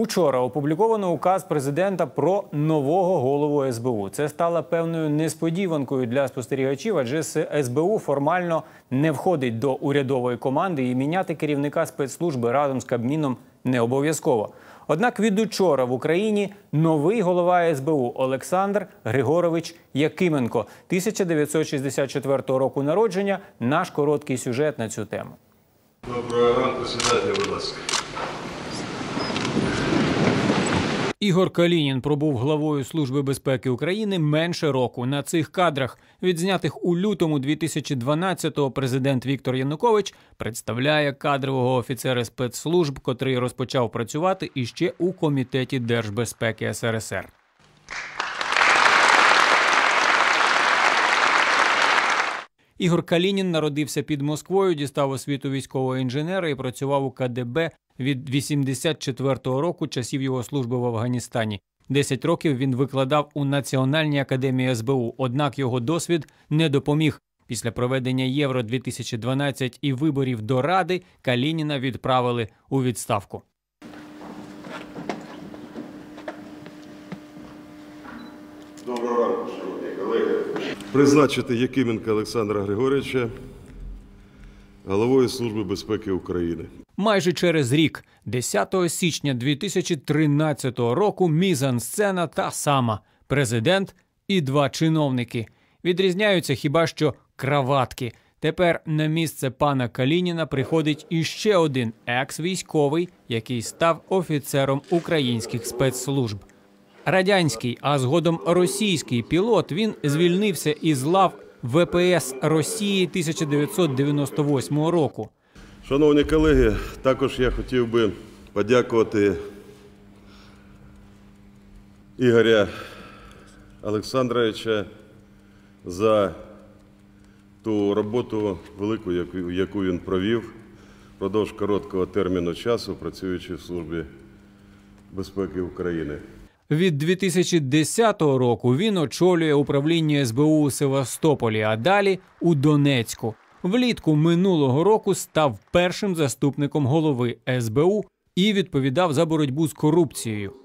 Учора опубліковано указ президента про нового голову СБУ. Це стало певною несподіванкою для спостерігачів, адже СБУ формально не входить до урядової команди і міняти керівника спецслужби разом з Кабміном не обов'язково. Однак від учора в Україні новий голова СБУ Олександр Григорович Якименко, 1964 року народження. Наш короткий сюжет на цю тему. Доброго ранку, сідайте, будь ласка. Ігор Калінін пробув главою Служби безпеки України менше року. На цих кадрах, відзнятих у лютому 2012-го, президент Віктор Янукович представляє кадрового офіцера спецслужб, котрий розпочав працювати іще у комітеті держбезпеки СРСР. Ігор Калінін народився під Москвою, дістав освіту військового інженера і працював у КДБ від 84-го року часів його служби в Афганістані. Десять років він викладав у Національній академії СБУ, однак його досвід не допоміг. Після проведення Євро 2012 і виборів до Ради Калініна відправили у відставку. Доброго ранку, шановні колеги. Призначити Якименка Олександра Григоровича головою Служби безпеки України. Майже через рік, 10 січня 2013 року, мізансцена та сама президент і два чиновники. Відрізняються хіба що краватки. Тепер на місце пана Калініна приходить іще один екс-військовий, який став офіцером українських спецслужб. Радянський, а згодом російський пілот він звільнився із лав ВПС Росії 1998 року. Шановні колеги, також я хотів би подякувати Ігоря Олександровича за ту роботу велику, яку, він провів впродовж короткого терміну часу, працюючи в Службі безпеки України. Від 2010 року він очолює управління СБУ у Севастополі, а далі у Донецьку. Влітку минулого року став першим заступником голови СБУ і відповідав за боротьбу з корупцією.